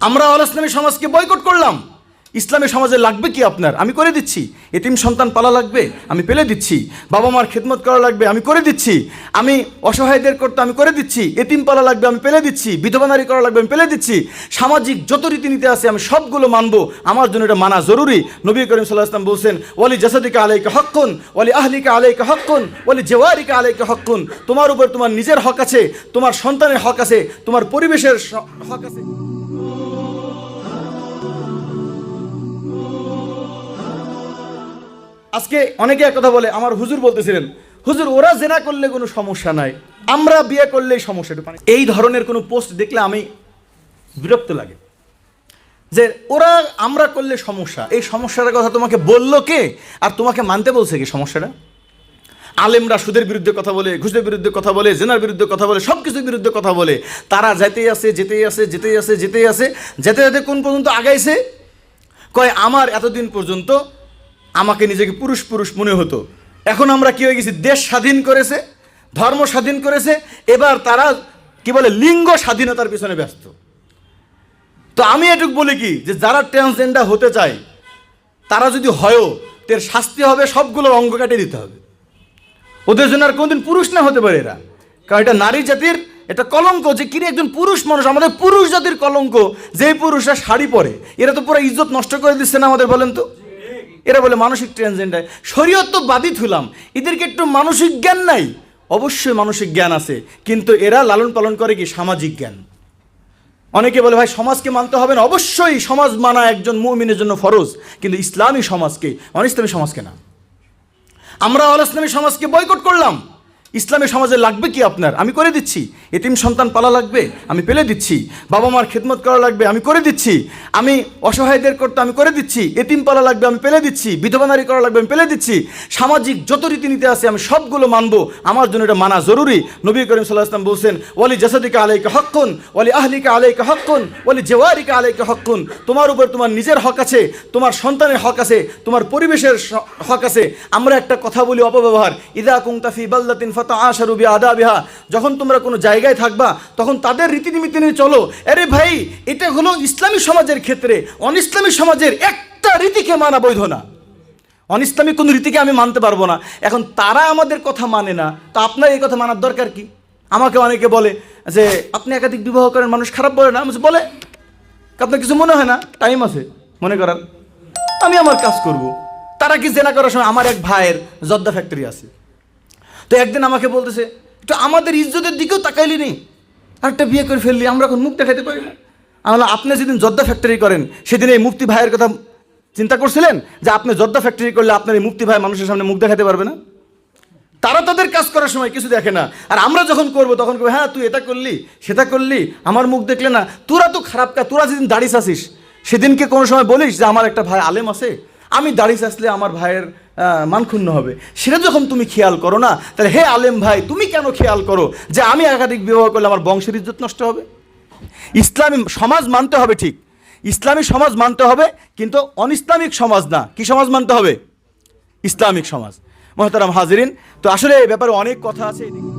আমরা অল ইসলামী সমাজকে বয়কট করলাম। ইসলামী সমাজে লাগবে কি আপনার? আমি করে দিচ্ছি। এতিম সন্তান পালা লাগবে, আমি পেলে দিচ্ছি। বাবা মার খেদমত করা লাগবে, আমি করে দিচ্ছি। আমি অসহায়দের করতে, আমি করে দিচ্ছি। এতিম পালা লাগবে, আমি পেলে দিচ্ছি। বিধবা নারী করা লাগবে, আমি পেলে দিচ্ছি। সামাজিক যত রীতিনীতি আছে, আমি সবগুলো মানবো। আমার জন্য এটা মানা জরুরি। নবী করিম সাল্লাহ আসলাম বলছেন, ওয়ালি জাসাদিকা আলাইকা হক্কুন, ওয়ালি আহলিকা আলাইকা হক্কুন, ওয়ালি জেওয়ারিকা আলাইকা হক্কুন। তোমার উপর তোমার নিজের হক আছে, তোমার সন্তানের হক আছে, তোমার পরিবেশের হক আছে। আজকে অনেকে এক কথা বলে, আমার হুজুর বলতেছিলেন, হুজুর, ওরা জেনা করলে কোনো সমস্যা নাই, আমরা বিয়ে করলেই সমস্যা এই ধরনের কোনো পোস্ট দেখলে আমি বিরক্ত লাগে। যে ওরা আমরা করলে সমস্যা, এই সমস্যাটার কথা তোমাকে বলল কে? আর তোমাকে মানতে বলছে কি সমস্যাটা? আলেমরা সুদের বিরুদ্ধে কথা বলে, ঘুষের বিরুদ্ধে কথা বলে, জেনার বিরুদ্ধে কথা বলে সব কিছুর বিরুদ্ধে কথা বলে। তারা যেতেই আছে যেতেই আছে যেতেই আছে যেতেই আছে, যেতে যেতে কোন পর্যন্ত আগাইছে? কয়, আমার এতদিন পর্যন্ত আমাকে নিজেকে পুরুষ পুরুষ মনে হতো। এখন আমরা কী হয়ে গেছি? দেশ স্বাধীন করেছে, ধর্ম স্বাধীন করেছে, এবার তারা কি বলে, লিঙ্গ স্বাধীনতার পিছনে ব্যস্ত। তো আমি এটুক বলি কি, যে যারা ট্রান্সজেন্ডার হতে চায়, তারা যদি হয়ও তের শাস্তি হবে সবগুলো অঙ্গ কাটিয়ে দিতে হবে। ওদের জন্য আর কোনদিন পুরুষ না হতে পারে এরা। কারণ এটা নারী জাতির এটা কলঙ্ক, যে কিনে একজন পুরুষ মানুষ, আমাদের পুরুষ জাতির কলঙ্ক, যেই পুরুষরা শাড়ি পরে, এরা তো পুরো ইজ্জত নষ্ট করে দিচ্ছে না আমাদের, বলেন তো? এরা বলে মানসিক ট্রান্সজেন্ডার শরীয়ত তো বাদই থুলাম এদেরকে একটু মানসিক জ্ঞান নাই? অবশ্যই মানসিক জ্ঞান আছে। কিন্তু এরা লালন পালন করে কি সামাজিক জ্ঞান? অনেকে বলে, ভাই, সমাজকে মানতে হবে না। অবশ্যই সমাজ মানা একজন মুমিনের জন্য ফরজ। কিন্তু ইসলামী সমাজকে অনিসলামী সমাজকে না। আমরা অল ইসলামী সমাজকে বয়কট করলাম। ইসলামী সমাজে লাগবে কি আপনার? আমি করে দিচ্ছি। এতিম সন্তান পালা লাগবে, আমি পেলে দিচ্ছি। বাবা মার খেদমত করা লাগবে, আমি করে দিচ্ছি। আমি অসহায়দের করতে, আমি করে দিচ্ছি। এতিম পালা লাগবে, আমি পেলে দিচ্ছি। বিধবা নারী করা লাগবে, আমি পেলে দিচ্ছি। সামাজিক যত রীতিনীতি আছে, আমি সবগুলো মানবো। আমার জন্য এটা মানা জরুরি। নবী করিম সাল্লাহ আসলাম বলছেন, ওয়ালি জাসাদিকা আলাইকা হক্কুন, ওয়ালি আহলিকা আলাইকা হক্কুন, ওয়ালি জেওয়ারিকা আলাইকা হক্কুন। তোমার উপর তোমার নিজের হক আছে, তোমার সন্তানের হক আছে, তোমার পরিবেশের হক আছে। আমরা একটা কথা বলি অপব্যবহার। ইদা কুংতাফি বাল্লাতিন আশারুবি আদা বিহা যখন তোমরা কোনো জায়গায় থাকবা, তখন তাদের রীতিনীতি নিয়ে চলো। আরে ভাই, এটা হলো ইসলামী সমাজের ক্ষেত্রে, অনিসলামী সমাজের একটা রীতিকে মানা বৈধ না। অনিসলামী কোনো রীতিকে আমি মানতে পারব না। এখন তারা আমাদের কথা মানে না, তা আপনার এই কথা মানার দরকার কি? আমাকে অনেকে বলে যে, আপনি একাধিক বিবাহ করেন, মানুষ খারাপ বলে না? বলে। আপনার কিছু মনে হয় না? টাইম আছে, মনে করার। আমি আমার কাজ করব। তারা কি জেনা করার সময় আমার এক ভাইয়ের জর্দা ফ্যাক্টরি আছে। তো একদিন আমাকে বলতেছে একটু আমাদের ইজ্জতের দিকেও তাকাইলি নি। আরেকটা বিয়ে করে ফেললি আমরা এখন মুখ দেখাতে পারি না। আমি বললাম, আপনি যেদিন জর্দা ফ্যাক্টরি করেন সেদিন এই মুক্তি ভাইয়ের কথা চিন্তা করছিলেন যে আপনি জর্দা ফ্যাক্টরি করলে আপনার এই মুক্তি ভাই মানুষের সামনে মুখ দেখাতে পারবে না? তারা তাদের কাজ করার সময় কিছু দেখে না। আর আমরা যখন করব তখন করব হ্যাঁ তুই এটা করলি সেটা করলি আমার মুখ দেখলে না। তোরা তো খারাপ কা তোরা যেদিন দাড়ি চাষিস সেদিনকে কোনো সময় বলিস যে আমার একটা ভাই আলেম আছে? আমি দাড়ি চাষলে আমার ভাইয়ের আহ, মান হবে। সেটা যখন তুমি খেয়াল করো না তাহলে হে আলেম ভাই তুমি কেন খেয়াল করো যে আমি একাধিক বিবাহ করলে আমার বংশের ইজ্জত নষ্ট হবে? ইসলামী সমাজ মানতে হবে ঠিক। ইসলামী সমাজ মানতে হবে কিন্তু অন ইসলামিক সমাজ না। কি সমাজ মানতে হবে? ইসলামিক সমাজ। মহতারাম হাজরিন তো আসলে এই ব্যাপারে অনেক কথা আছে।